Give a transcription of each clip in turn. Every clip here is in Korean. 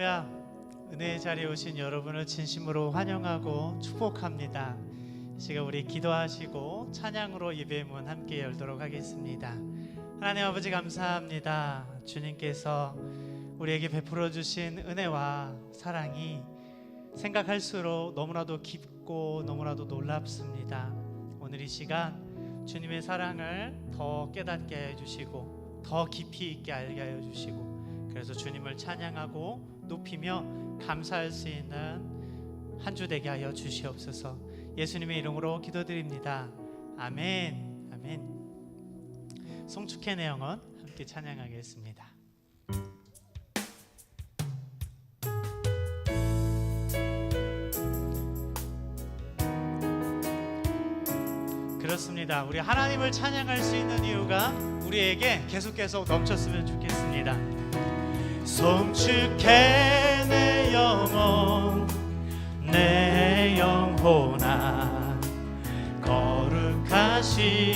할렐루야. 은혜의 자리에 오신 여러분을 진심으로 환영하고 축복합니다. 이 시간 우리 기도하시고 찬양으로 예배 문 함께 열도록 하겠습니다. 하나님 아버지 감사합니다. 주님께서 우리에게 베풀어 주신 은혜와 사랑이 생각할수록 너무나도 깊고 너무나도 놀랍습니다. 오늘 이 시간 주님의 사랑을 더 깨닫게 해 주시고 더 깊이 있게 알게 하여 주시고 그래서 주님을 찬양하고 높이며 감사할 수 있는 한 주 되게 하여 주시옵소서. 예수님의 이름으로 기도드립니다. 아멘. 아멘. 송축해 내영원 함께 찬양하겠습니다. 그렇습니다. 우리 하나님을 찬양할 수 있는 이유가 우리에게 계속 계속 넘쳤으면 좋겠습니다. 송축해 내 영혼 내 영혼아 거룩하신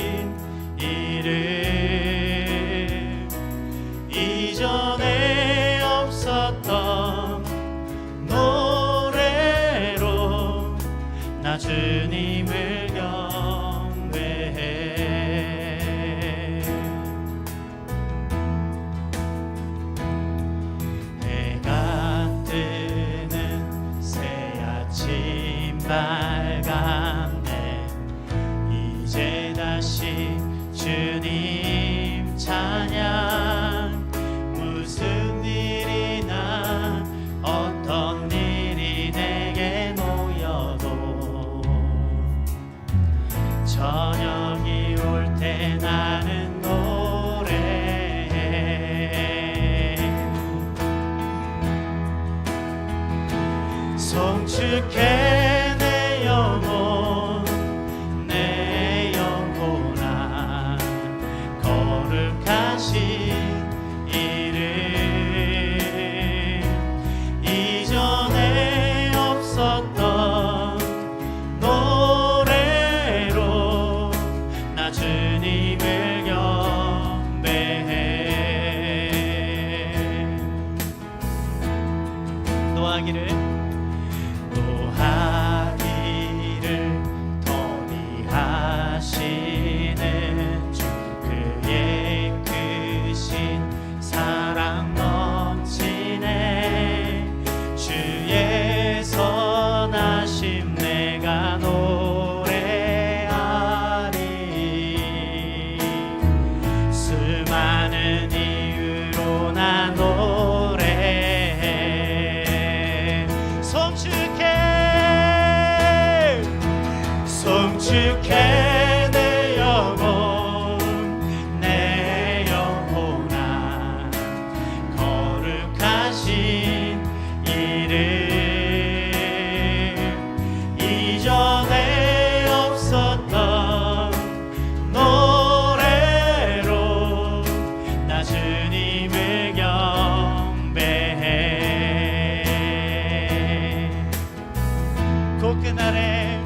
mare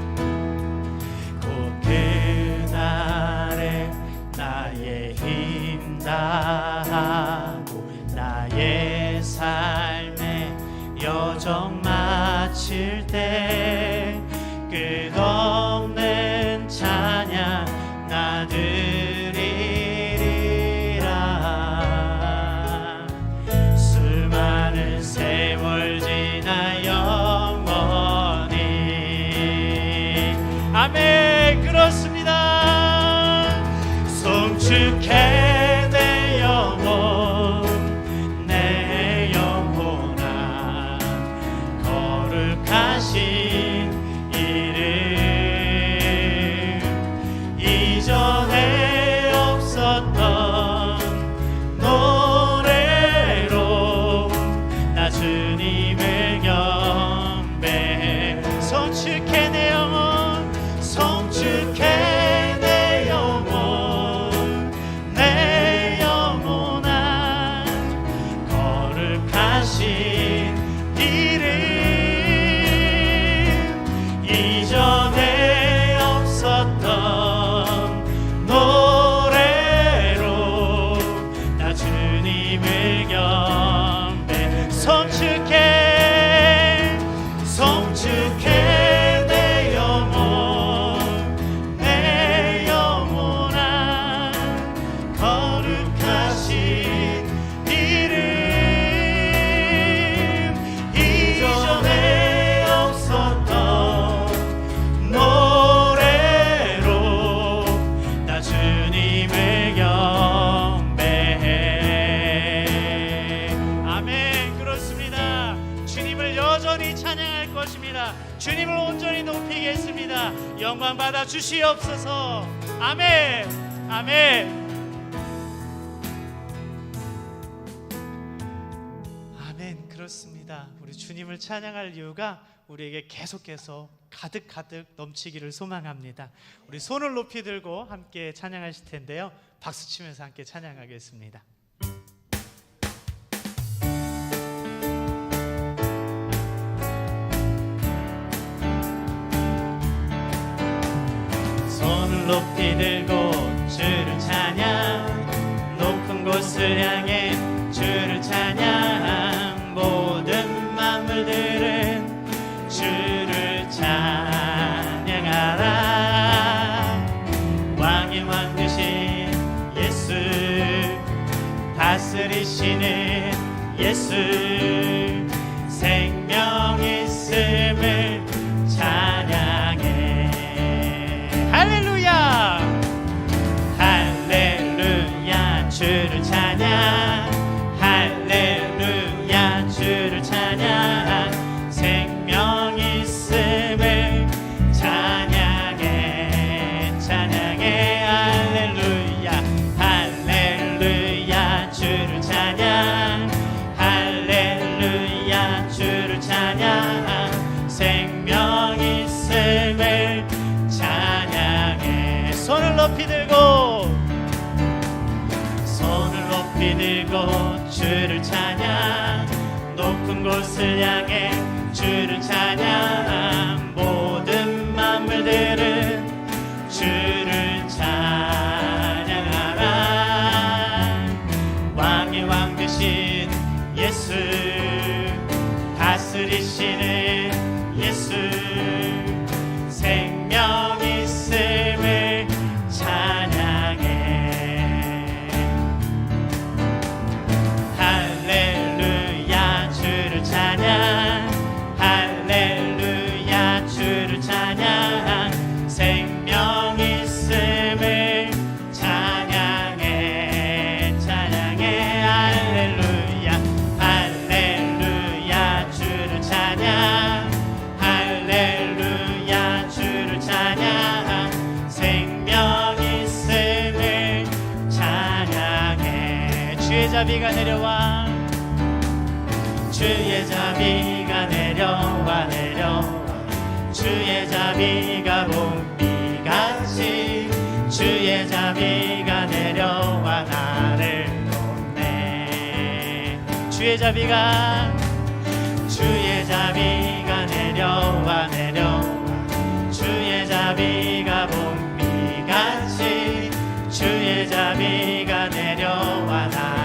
여전히 찬양할 것입니다. 주님을 온전히 높이겠습니다. 영광 받아 주시옵소서. 아멘. 아멘. 아멘. 그렇습니다. 우리 주님을 찬양할 이유가 우리에게 계속해서 가득 가득 넘치기를 소망합니다. 우리 손을 높이 들고 함께 찬양하실 텐데요. 박수 치면서 함께 찬양하겠습니다. 손을 높이 들고 주를 찬양. 높은 곳을 향해 주를 찬양. 모든 만물들은 주를 찬양하라. 왕의 왕 되신 예수 다스리시는 예수. 생명 있음을 주를 찬양 주를 찬양 자비가 내려와. 주의 자비가 내려와 내려와. 주의 자비가 봄비같이 주의 자비가 내려와 나를 돕네 주의 자비가 주의 자비가 내려와 내려와. 주의 자비가 봄비같이 주의 자비가 내려와 나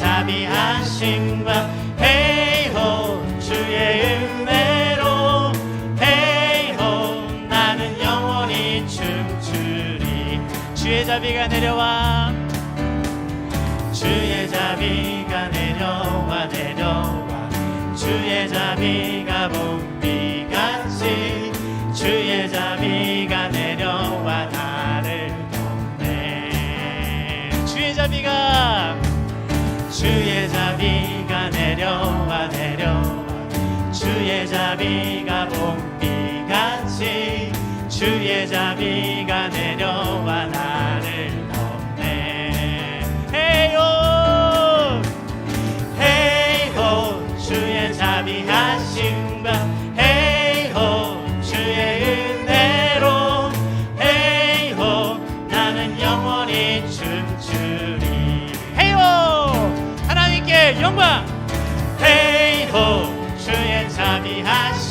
자비하심과 헤이호 주의 은혜로 헤이호 나는 영원히 춤추리. 주의 자비가 내려와. 주의 자비가 내려와 내려와. 주의 자비가 봄비같이 주의 자비가 내려와 나를 돕네 주의 자비가 주의 자비가 내려와 내려와 주의 자비가 봄비같이 주의 자비가 내려와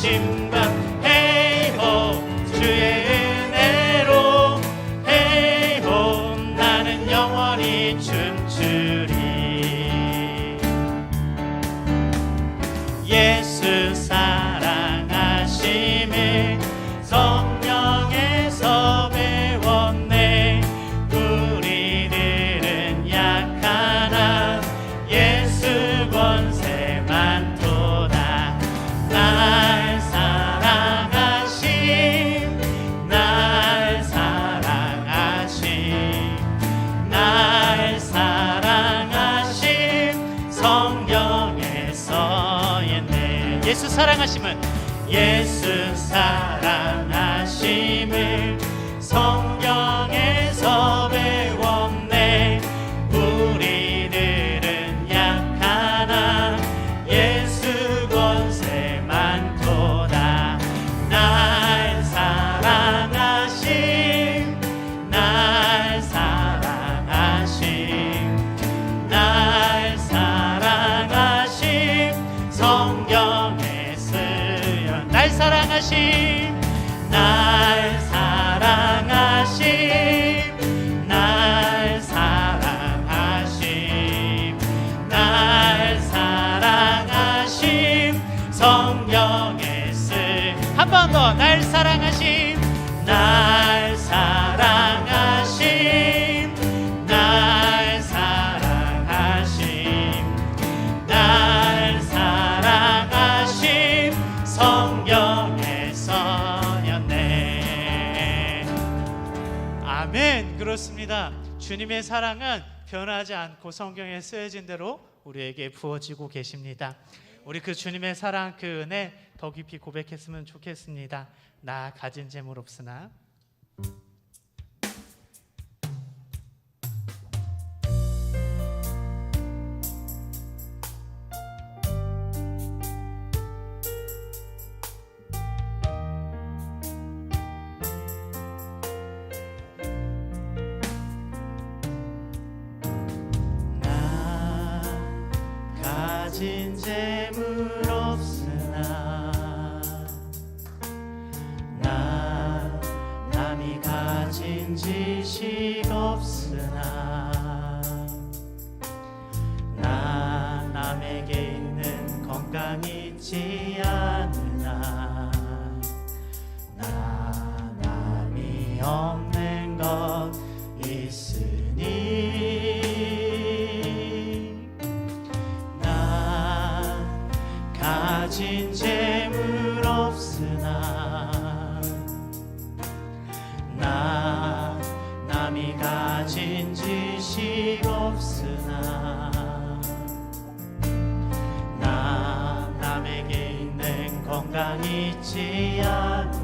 자 예수 사랑하심을. 예수 사랑하심을. 주님의 사랑은 변하지 않고 성경에 쓰여진 대로 우리에게 부어지고 계십니다. 우리 그 주님의 사랑 그 은혜 더 깊이 고백했으면 좋겠습니다. 나 가진 재물 없으나 가진 지식 없으나 나 남에게 있는 건강 있지 않으 건강있지 않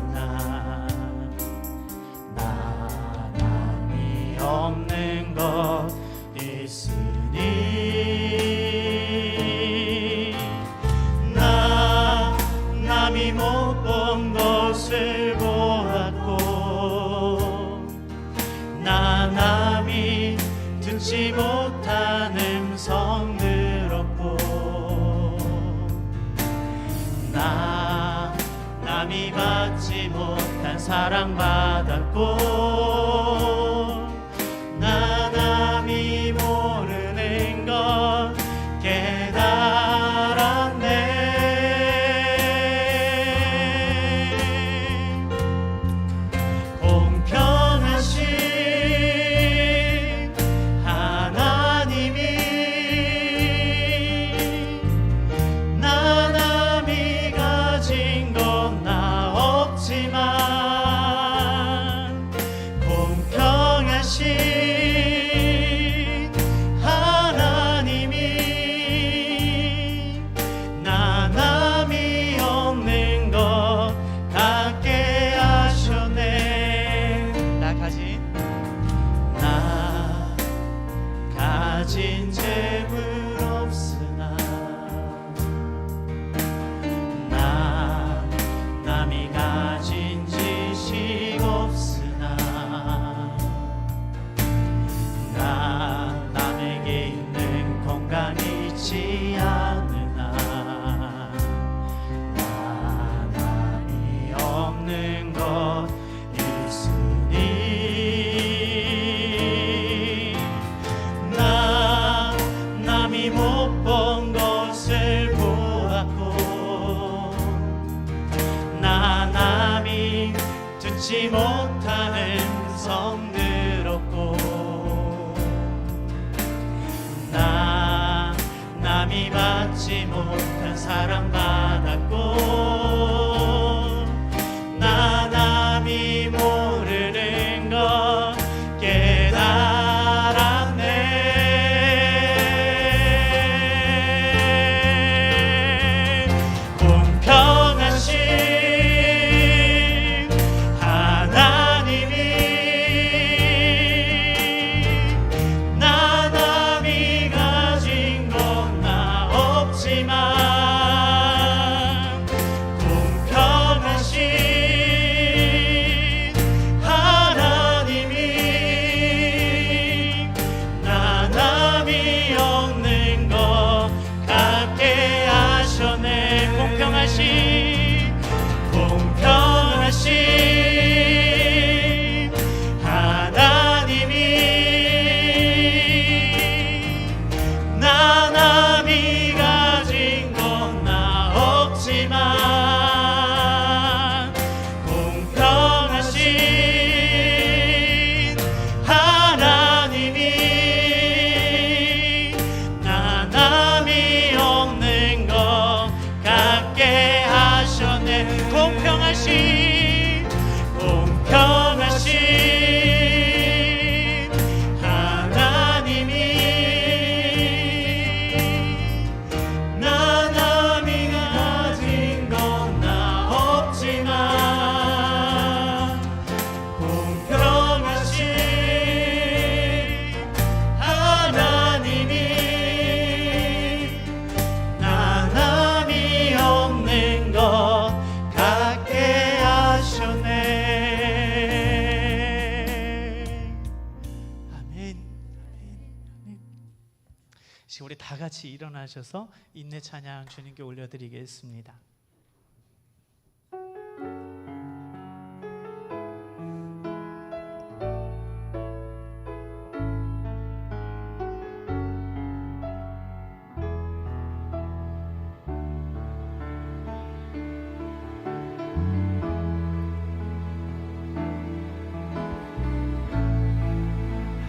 일어나셔서 인내 찬양 주님께 올려드리겠습니다.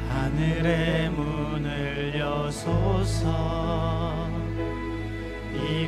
하늘의 문을 여소서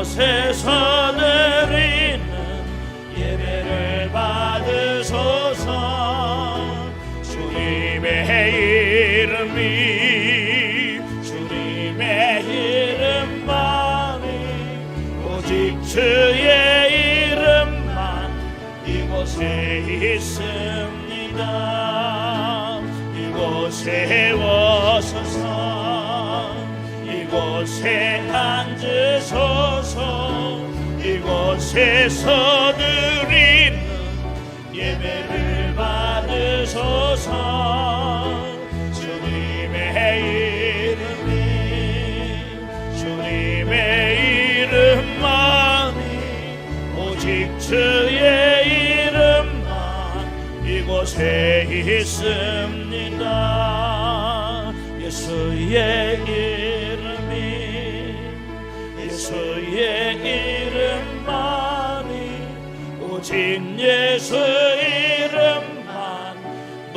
이곳 곳에서 드리는 예배를 받으소서. 주님의 이름이 주님의 이름만이 오직 주의 이름만 이곳에 있습니다. 예수의 이름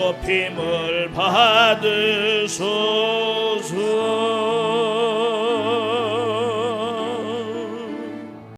이름만 높임을 받으소서